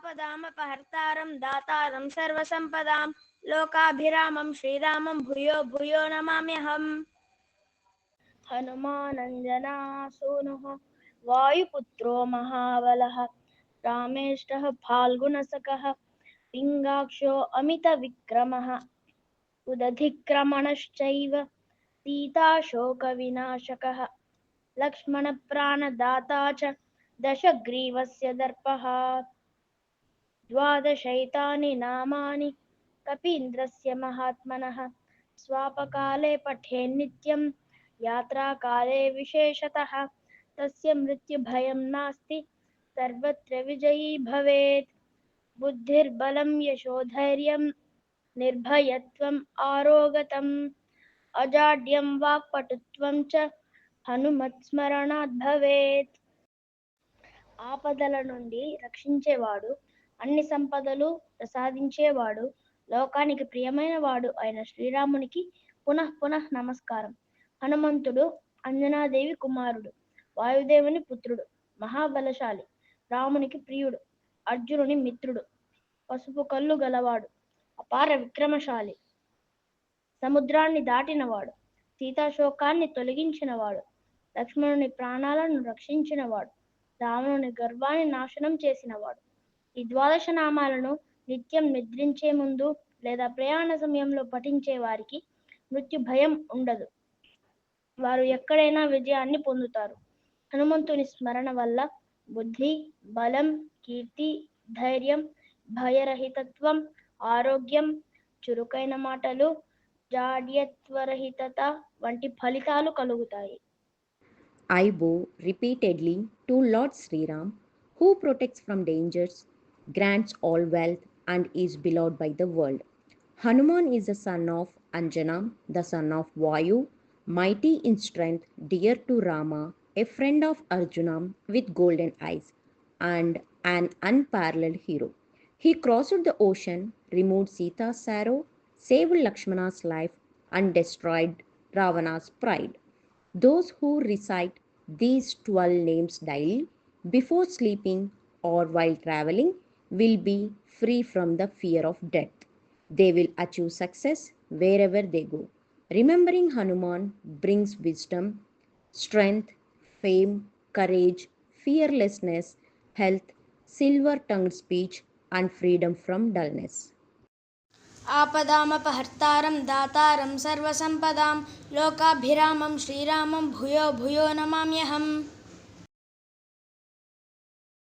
आपदामपहर्तारं दातारं सर्वसम्पदां लोकाभिरामं श्रीरामं भूयो भूयो नमाम्यहम्। हनुमानञ्जनासूनुः वायुपुत्रो महाबलः। रामेष्टः फाल्गुनसकः पिङ्गाक्षो अमितविक्रमः। उदधिक्रमणश्चैव सीताशोकविनाशकः। लक्ष्मणप्राणदाता च दशग्रीवस्य दर्पः। द्वादशैतानि नामानि कपीन्द्रस्य महात्मनः स्वापकाले पठेन्नित्यं यात्राकाले विशेषतः तस्य मृत्युभयं नास्ति सर्वत्र विजयी भवेत् बुद्धिर्बलं यशोधैर्यं निर्भयत्वम् आरोगतम् अजाड्यं वाक्पटुत्वं च హనుమత్స్మరణాత్ భవేత్ ఆపదల నుండి రక్షించేవాడు అన్ని సంపదలు ప్రసాదించేవాడు. లోకానికి ప్రియమైన వాడు అయిన శ్రీరామునికి పునః పునః నమస్కారం. హనుమంతుడు అంజనాదేవి కుమారుడు వాయుదేవుని పుత్రుడు మహాబలశాలి రామునికి ప్రియుడు అర్జునుని మిత్రుడు పసుపు కళ్ళు గలవాడు అపార విక్రమశాలి సముద్రాన్ని దాటినవాడు సీతాశోకాన్ని తొలగించినవాడు లక్ష్మణుని ప్రాణాలను రక్షించినవాడు రావణుని గర్వాన్ని నాశనం చేసినవాడు. ఈ ద్వాదశ నామాలను నిత్యం నిద్రించే ముందు లేదా ప్రయాణ సమయంలో పఠించే వారికి మృత్యు భయం ఉండదు. వారు ఎక్కడైనా విజయాన్ని పొందుతారు. హనుమంతుని స్మరణ వల్ల బుద్ధి బలం కీర్తి ధైర్యం భయరహితత్వం ఆరోగ్యం చురుకైన మాటలు జాడ్యత్వరహితత వంటి ఫలితాలు కలుగుతాయి. I bow repeatedly to Lord Sri Ram, who protects from dangers, grants all wealth, and is beloved by the world. Hanuman is the son of Anjana, the son of Vayu, mighty in strength, dear to Rama, a friend of Arjuna with golden eyes, and an unparalleled hero. He crossed the ocean, removed Sita's sorrow, saved Lakshmana's life, and destroyed Ravana's pride. Those who recite these 12 names daily before sleeping or while traveling will be free from the fear of death. They will achieve success wherever they go. Remembering Hanuman brings wisdom, strength, fame, courage, fearlessness, health, silver tongued speech, and freedom from dullness. आपदामपहर्तारं दातारं सर्वसम्पदां लोकाभिरामं श्रीरामं भूयो भूयो नमाम्यहम्